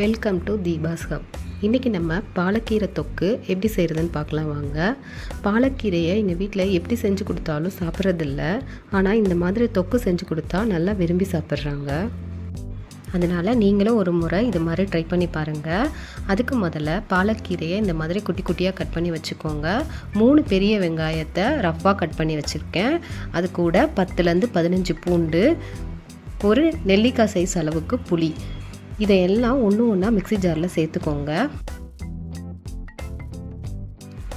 Welcome to Deepa's hub இன்றைக்கி நம்ம பாலக்கீரை தொக்கு எப்படி செய்கிறதுன்னு பார்க்கலாம் வாங்க. பாலக்கீரையை எங்கள் வீட்டில் எப்படி செஞ்சு கொடுத்தாலும் சாப்பிட்றதில்ல. ஆனால் இந்த மாதிரி தொக்கு செஞ்சு கொடுத்தா நல்லா விரும்பி சாப்பிட்றாங்க. அதனால் நீங்களும் ஒரு முறை இது மாதிரி ட்ரை பண்ணி பாருங்கள் அதுக்கு முதல்ல பாலக்கீரையை இந்த மாதிரி குட்டி குட்டியாக கட் பண்ணி வச்சுக்கோங்க. மூணு பெரிய வெங்காயத்தை ரஃப்பாக கட் பண்ணி வச்சுருக்கேன். அது கூட பத்துலேருந்து பதினஞ்சு பூண்டு ஒரு நெல்லிக்காய் சைஸ் அளவுக்கு புளி. இதையெல்லாம் ஒன்று ஒன்றா மிக்ஸி ஜாரில் சேர்த்துக்கோங்க.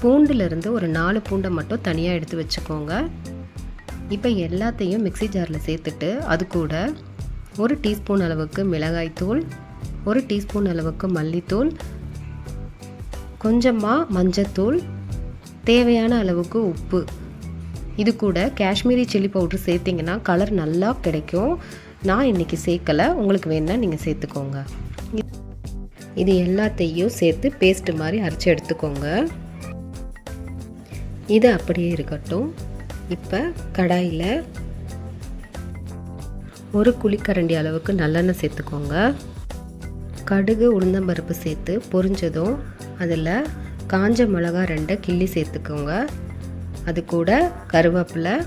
பூண்டுலேருந்து ஒரு நாலு பூண்டை மட்டும் தனியாக எடுத்து வச்சுக்கோங்க. இப்போ எல்லாத்தையும் மிக்ஸி ஜாரில் சேர்த்துட்டு அது கூட ஒரு டீஸ்பூன் அளவுக்கு மிளகாய்த்தூள் ஒரு டீஸ்பூன் அளவுக்கு மல்லித்தூள் கொஞ்சமாக மஞ்சத்தூள் தேவையான அளவுக்கு உப்பு. இது கூட காஷ்மீரி சில்லி பவுட்ரு சேர்த்திங்கன்னா கலர் நல்லா கிடைக்கும். நான் இன்றைக்கி சேர்க்கலை. உங்களுக்கு வேணால் நீங்கள் சேர்த்துக்கோங்க. இது எல்லாத்தையும் சேர்த்து பேஸ்ட்டு மாதிரி அரைச்சி எடுத்துக்கோங்க. இது அப்படியே இருக்கட்டும். இப்போ கடாயில் ஒரு குழிக்கரண்டி அளவுக்கு நல்லெண்ணெய் சேர்த்துக்கோங்க. கடுகு உளுந்தம்பருப்பு சேர்த்து பொரிஞ்சதும் அதில் காஞ்ச மிளகா ரெண்டை கிள்ளி சேர்த்துக்கோங்க. அது கூட கருவேப்பிலை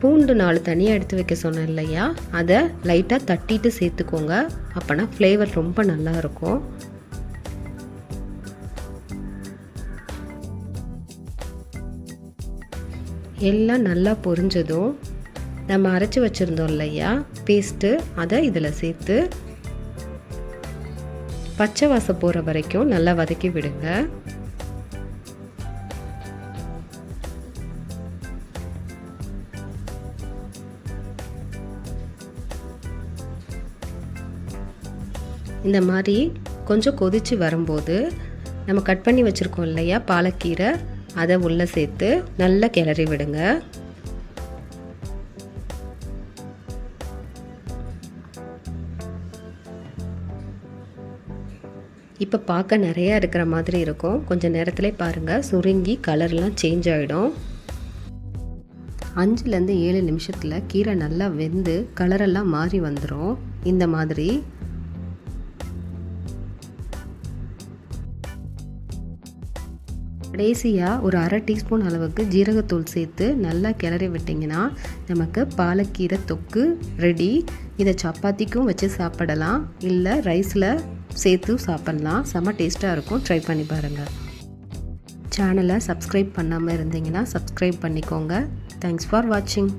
பூண்டு நாலு தனியாக எடுத்து வைக்க சொன்னேன் இல்லையா? அதை லைட்டாக தட்டிட்டு சேர்த்துக்கோங்க. அப்போனா ஃப்ளேவர் ரொம்ப நல்லா இருக்கும். எல்லாம் நல்லா பொரிஞ்சதும் நம்ம அரைச்சி வச்சுருந்தோம் இல்லையா? பேஸ்ட்டு அதை இதில் சேர்த்து பச்சை வாசம் போகிற வரைக்கும் நல்லா வதக்கி விடுங்க. இந்த மாதிரி கொஞ்சம் கொதித்து வரும்போது நம்ம கட் பண்ணி வச்சுருக்கோம் இல்லையா பாலக்கீரை அதை உள்ளே சேர்த்து நல்லா கிளறி விடுங்க. இப்போ பார்க்க நிறையா இருக்கிற மாதிரி இருக்கும். கொஞ்சம் நேரத்தில் பாருங்கள் சுருங்கி கலர்லாம் சேஞ்ச் ஆகிடும் அஞ்சுலேருந்து ஏழு நிமிஷத்தில் கீரை நல்லா வெந்து கலரெல்லாம் மாறி வந்துடும் இந்த மாதிரி கடைசியாக ஒரு அரை டீஸ்பூன் அளவுக்கு ஜீரகத்தூள் சேர்த்து நல்லா கிளறி விட்டிங்கன்னா நமக்கு பாலக்கீரை தொக்கு ரெடி இதை சப்பாத்திக்கும் வச்சு சாப்பிடலாம். இல்லை ரைஸில் சேர்த்து சாப்பிட்லாம். செம்ம டேஸ்ட்டாக இருக்கும். ட்ரை பண்ணி பாருங்கள் சேனலை சப்ஸ்கிரைப் பண்ணாமல் இருந்தீங்கன்னா சப்ஸ்கிரைப் பண்ணிக்கோங்க. தேங்க்ஸ் ஃபார் வாட்சிங்